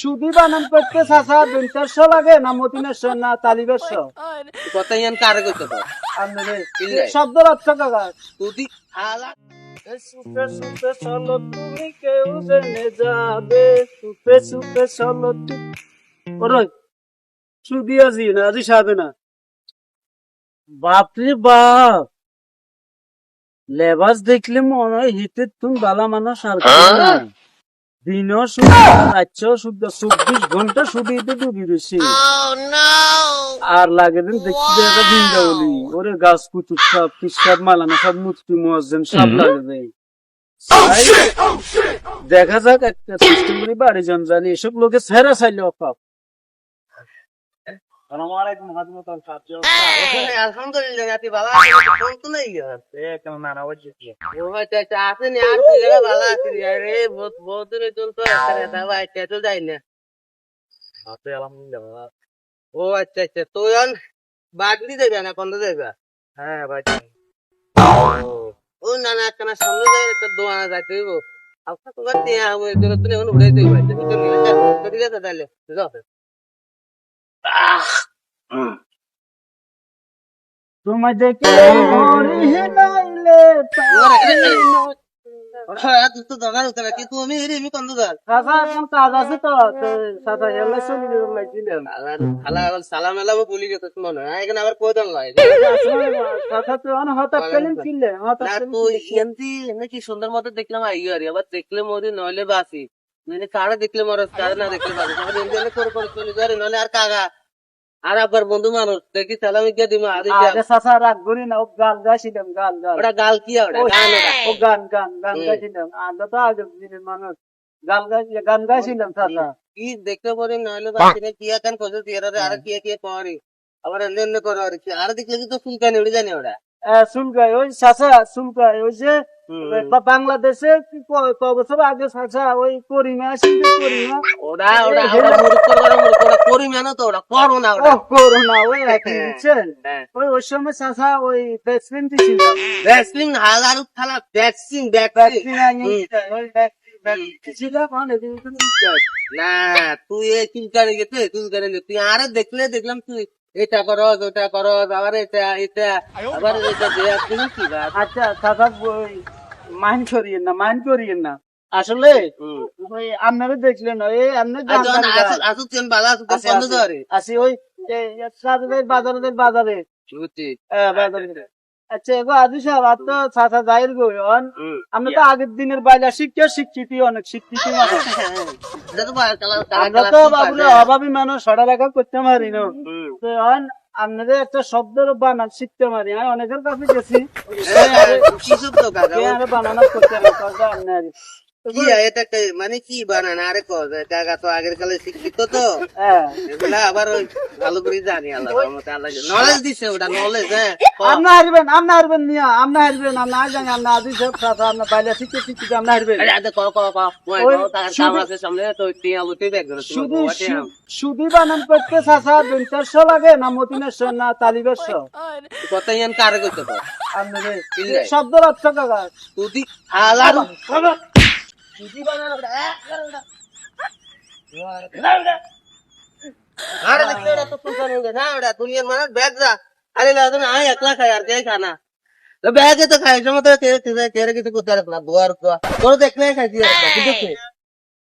সুদি বানান করতে চাচা বিনচারশো লাগে না না কথা ইয়ান কারে কইতে কাকা তুই হালা সুপে সুপে চলো তুমি কেউ জেনে যাবে সুপে সুপে চলো তুমি ওরই সুদি আজি না আজি সাধে না। বাপরে বাপ লেবাস দেখলে মনে হয় হিতে তুমি বালা মানুষ আর। দিনও শুদ্ধ রাত্রেও শুদ্ধ চব্বিশ ঘণ্টা শুধিতে ডুবি রয়েছে আর লাগে দিন দেখতে দেখা বৃন্দাবলি ওরে গাছ কুতুর সব পিসাব মালানো সব মুক্তি মোয়াজ্জেম সব লাগে দেয় দেখা যাক একটা সিস্টেম করে বাড়ি জন জানি। এসব লোকে ছেড়া চাইলে অপাপ আসসালামালাইকুম হাজমত আলহামদুলিল্লাহ নাতি বাবা ফোন তো নাই। গেল কেমন নানা বলছি ও আচ্ছা আচ্ছা আছে আর তুই জায়গা ভালো আছিস? আরে বহুত বহুত দূরে চলতো আরে দাদা এটা তো যাই না। আছে আলহামদুলিল্লাহ ও আচ্ছা আচ্ছা তুই অন বাগলি দেবে না কোন দেবে হ্যাঁ ভাই। ও না না কেন সামনে যাই একটা দোয়ানা যাইতে হইব। আপনার তো আমি তুমি এখন উড়ে দিই ভাই ঠিক আছে তাহলে যাও তোমায় দেখে মরি মনে হয় দেখলাম আই আর আবার দেখলে মরি নইলে বাসি নইলে কারা দেখলে মরস কারা না দেখলে বাসি আবার এমনি করে করে চলে যারে নইলে আর কাগা আর আবার বন্ধু মানুষ দেখি সালাম গিয়ে দিমা আর আগে চাচা রাগ করি না ও গাল গাইছিলাম গাল গাল ওটা গাল কি ওটা গান ও গান গান গান হুম। গাইছিলাম আমরা তো আগে দিনের মানুষ গান গাই গান গাইছিলাম চাচা কি দেখতে পারি নইলে বাসি না কি আকান খোঁজো তিয়ারে আর কি কি করে আবার এমনি করে আর কি আর দেখলে কি তো ফুলকানি উড়ে জানি ওটা সুলকাই ওই চাচা সুলকাই ওই যে। বাংলাদেশে বছর আগে চাচা ওই করিমা তো না করোনা ওই একই বুঝছেন? হ্যাঁ। ওই ওই সময় ওই ভ্যাকসিন হাজার থালা ভ্যাকসিন ওই। না তুই এই তুই আরে দেখলে দেখলাম তুই এটা করস ওটা করস আবার এটা এটা আবার এটা দেয়া তুমি কি আচ্ছা দাদা মাইন্ড করিয়েন না মাইন্ড করিয়েন না। আসলে? আপনারা দেখলেন ওই আপনার গান গান। আসু ওই এই বাজারে। বাজারে হ্যাঁ, বাজারে। আচ্ছা এগো আজু সাহেব আর তো চাচা যাইর গো আমরা তো আগের দিনের বাইলা শিক্ষা শিক্ষিত অনেক শিক্ষিত আমরা তো বাবুরে অভাবী মানুষ সড়া লেখা করতে পারি না। আপনাদের একটা শব্দের বানান শিখতে পারি। আমি অনেকের কাছে গেছি। বানানো করতে পারে কি এটা কে- মানে কি বানান? আরে কাকা তো আগের কালে শিক্ষিত তো। হ্যাঁ। এগুলা আবার ওই ভালো করে জানি আল্লাহ আল্লাহ নলেজ দিছে ওটা নলেজ হ্যাঁ ক। আপনি হারবেন আপনি হারবেন মিয়া আপনি হারবেন আপনি আর জানি আদি সব শিখতে শিখতে আপনি হারবেন। আরে আদে কও কও কও ওই শুধু- কাম আছে সামনে তো লুটি ব্যাগ ধরে শুধু সু- সুদি বানান করতে চাচা বিনচারশো লাগে না মতিনেশ্বর না তালিবেশ্বর? কথা ইয়ান কারে কইতে কিল্লাই। শব্দের কাকা। তুই হালা আরে দেখলে ওটা তো ফুলকানি না ওটা দুনিয়ার মানুষ ব্যাগ তো ব্যাগে তো খাই সময় তো তেরে তেরে তেরে কিছু পারে না দুয়ার তোর দেখলে খাইছি